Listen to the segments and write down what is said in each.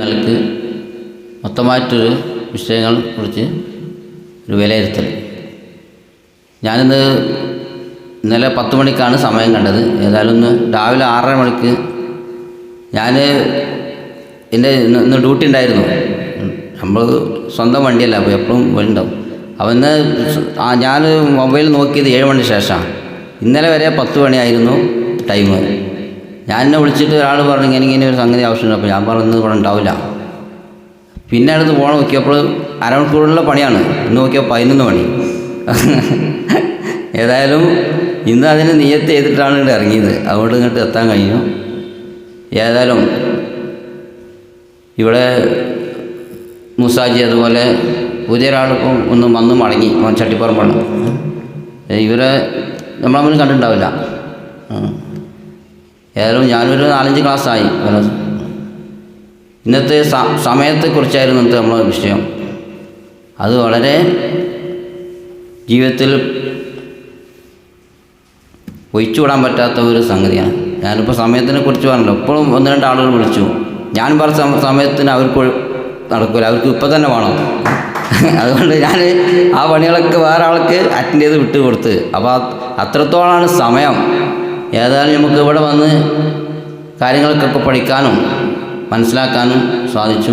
നിലയ്ക്ക് മൊത്തമായിട്ടൊരു വിഷയങ്ങളെ കുറിച്ച് ഒരു വിലയിരുത്തൽ. ഞാനിന്ന് ഇന്നലെ പത്ത് മണിക്കാണ് സമയം കണ്ടത്. ഏതായാലും ഒന്ന് രാവിലെ ആറര മണിക്ക് ഞാൻ എന്റെ ഇന്ന് ഡ്യൂട്ടി ഉണ്ടായിരുന്നു. നമ്മൾ സ്വന്തം വണ്ടിയല്ല അപ്പോൾ എപ്പോഴും വരുന്നുണ്ടാവും അപ്പം ഇന്ന് ഞാൻ മൊബൈൽ നോക്കിയത് ഏഴ് മണിക്ക് ശേഷമാണ്. ഇന്നലെ വരെ പത്ത് മണിയായിരുന്നു ടൈം ഞാൻ എന്നെ വിളിച്ചിട്ട് ഒരാൾ പറഞ്ഞു ഇങ്ങനെ ഇങ്ങനെ ഒരു സംഗതി ആവശ്യമുണ്ട് അപ്പോൾ ഞാൻ പറഞ്ഞത് ഇവിടെ ഉണ്ടാവില്ല. പിന്നെ അടുത്ത് പോകണം നോക്കിയപ്പോൾ അരമണിക്കൂറുള്ള പണിയാണ്. ഇന്ന് നോക്കിയപ്പോൾ പതിനൊന്ന് മണി. ഏതായാലും ഇന്ന് അതിന് നിയത്ത് ചെയ്തിട്ടാണ് ഇവിടെ ഇറങ്ങിയത്. അതുകൊണ്ട് ഇങ്ങോട്ട് എത്താൻ കഴിഞ്ഞു. ഏതായാലും ഇവിടെ മുസാജി അതുപോലെ പുതിയ ഒരാളിപ്പം ഒന്ന് വന്ന് മടങ്ങി. ചട്ടിപ്പറമ്പാണ്. ഇവരെ നമ്മളെ മുന്നിൽ കണ്ടിട്ടുണ്ടാവില്ല. ഏതായാലും ഞാനൊരു നാലഞ്ച് ക്ലാസ്സായി. ഇന്നത്തെ സ- സമയത്തെക്കുറിച്ചായിരുന്നു ഇന്നത്തെ നമ്മളെ വിഷയം. അത് വളരെ ജീവിതത്തിൽ ഒഴിച്ചുവിടാൻ പറ്റാത്ത ഒരു സംഗതിയാണ്. ഞാനിപ്പോൾ സമയത്തിനെ കുറിച്ച് പറഞ്ഞല്ലോ. ഇപ്പോഴും ഒന്ന് രണ്ട് ആളുകൾ വിളിച്ചു. ഞാൻ പറഞ്ഞ സമ- സമയത്തിന് അവർക്ക് നടക്കില്ല അവർക്ക് ഇപ്പം തന്നെ വേണം. അതുകൊണ്ട് ഞാൻ ആ പണികളൊക്കെ വേറെ ആൾക്ക് അറ്റൻഡ് ചെയ്ത് വിട്ടുകൊടുത്ത്. അപ്പോൾ അത് അത്രത്തോളമാണ് സമയം. ഏതായാലും നമുക്ക് ഇവിടെ വന്ന് കാര്യങ്ങൾക്കൊക്കെ പഠിക്കാനും മനസ്സിലാക്കാനും സാധിച്ചു.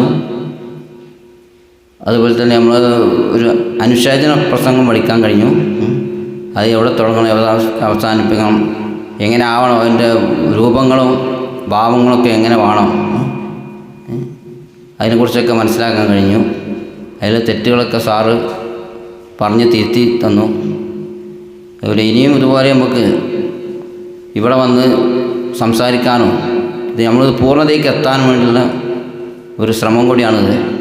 അതുപോലെ തന്നെ നമ്മൾ ഒരു അനുശോചന പ്രസംഗം പഠിക്കാൻ കഴിഞ്ഞു. അത് എവിടെ തുടങ്ങണം എവിടെ അവസാനിപ്പിക്കണം എങ്ങനെ ആവണം അതിന്റെ രൂപങ്ങളും ഭാവങ്ങളൊക്കെ എങ്ങനെ വേണം. അതിനെക്കുറിച്ചൊക്കെ മനസ്സിലാക്കാൻ കഴിഞ്ഞു. അതിലെ തെറ്റുകളൊക്കെ സാറ് പറഞ്ഞ് തിരുത്തി തന്നു. അതുപോലെ ഇനിയും ഇതുപോലെ നമുക്ക് ഇവിടെ വന്ന് സംസാരിക്കാനും നമ്മൾ പൂർണതയ്ക്ക് എത്താൻ വേണ്ടിയുള്ള ഒരു ശ്രമം കൂടിയാണിത്.